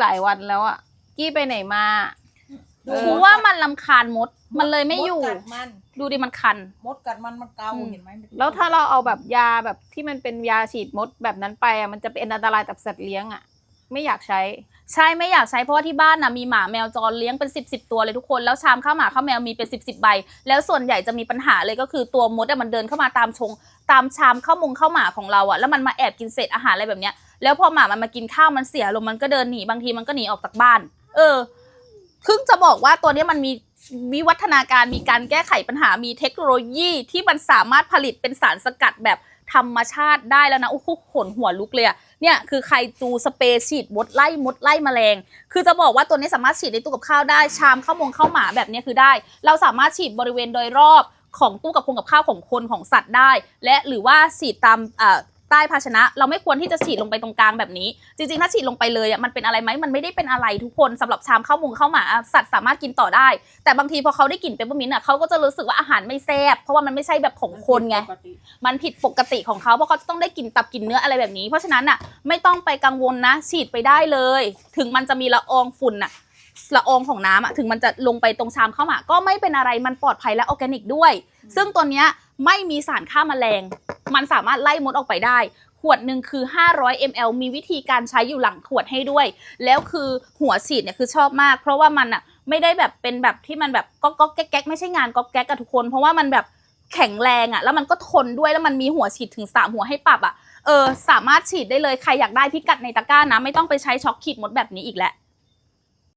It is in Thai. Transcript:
หลายวันแล้วอะ กี้ไปไหนมาดูเออ กูว่ามันลำคาญมด มันเลยไม่อยู่ ดกัดมันดูดิมันคัน มดกัดมันมันเกาอืม เห็นไหมแล้วถ้าเราเอาแบบยาแบบที่มันเป็นยาฉีดมดแบบนั้นไปอะมันจะเป็นอันตรายกับสัตว์เลี้ยงอะ ไม่อยากใช้ ใช่ไม่อยากใช้เพราะว่าที่บ้านนะมีหมาแมวจรเลี้ยงเป็น10บสตัวเลยทุกคน แล้วชามข้าวหมาข้าวแมวมีเป็น10บสใบ แล้วส่วนใหญ่จะมีปัญหาเลยก็คือตัวมดอะมันเดินเข้ามาตามชง ตามชามข้าวมงข้าวหมาของเราอะแล้วมันมาแอบกินเศษอาหารอะไรแบบเนี้ย แล้วพอหมามันมากินข้าวมันเสียลมมันก็เดินหนีบางทีมันก็หนีออกจากบ้าน เออคือจะบอกว่าตัวนี้มันมีวิวัฒนาการมีการแก้ไขปัญหามีเทคโนโลยีที่มันสามารถผลิตเป็นสารสกัดแบบธรรมชาติได้แล้วนะโอ้โหขนหัวลุกเลยอะเนี่ยคือใครจูสเปรย์ฉีดมดไล่มดไล่แมลง คือจะบอกว่าตัวนี้สามารถฉีดในตู้กับข้าวได้ ชามข้าวมงข้าวหมาแบบนี้คือได้ เราสามารถฉีดบริเวณโดยรอบของตู้กับพงกับข้าวของคนของสัตว์ได้ และหรือว่าฉีดตามอ่อ ใต้ภาชนะ เราไม่ควรที่จะฉีดลงไปตรงกลางแบบนี้ จริงๆ ถ้าฉีดลงไปเลยอะมันเป็นอะไรไหมมันไม่ได้เป็นอะไรทุกคนสำหรับชามข้าวมงข้าวหมาสัตว์สามารถกินต่อได้ แต่บางทีพอเขาได้กลิ่นเปปเปอร์มินต์อะเขาก็จะรู้สึกว่าอาหารไม่แซ่บเพราะว่ามันไม่ใช่แบบของคนไงมันผิดปกติของเขาเพราะเขาจะต้องได้กลิ่นตับกลิ่นเนื้ออะไรแบบนี้ เพราะฉะนั้นน่ะไม่ต้องไปกังวลนะ ฉีดไปได้เลย ถึงมันจะมีละอองฝุ่นน่ะละอองของน้ำอะถึงมันจะลงไปตรงชามข้าวหมาก็ไม่เป็นอะไรมันปลอดภัยและออร์แกนิกด้วย ซึ่งตัวเนี้ยไม่มีสารฆ่าแมลง มันสามารถไล่มดออกไปได้ ขวดหนึ่งคือ 500 ml มีวิธีการใช้อยู่หลังขวดให้ด้วย แล้วคือหัวฉีดเนี่ยคือชอบมาก เพราะว่ามันอะไม่ได้แบบเป็นแบบที่มันแบบก๊อกก๊อกแก๊กแก๊กไม่ใช่งานก๊อกแก๊กกับทุกคน เพราะว่ามันแบบแข็งแรงอะแล้วมันก็ทนด้วยแล้วมันมีหัวฉีดถึง3หัวให้ปรับอะเออสามารถฉีดได้เลยใครอยากได้พิกัดในตะกร้านะไม่ต้องไปใช้ช็อกขีดมดแบบนี้อีกแล้ว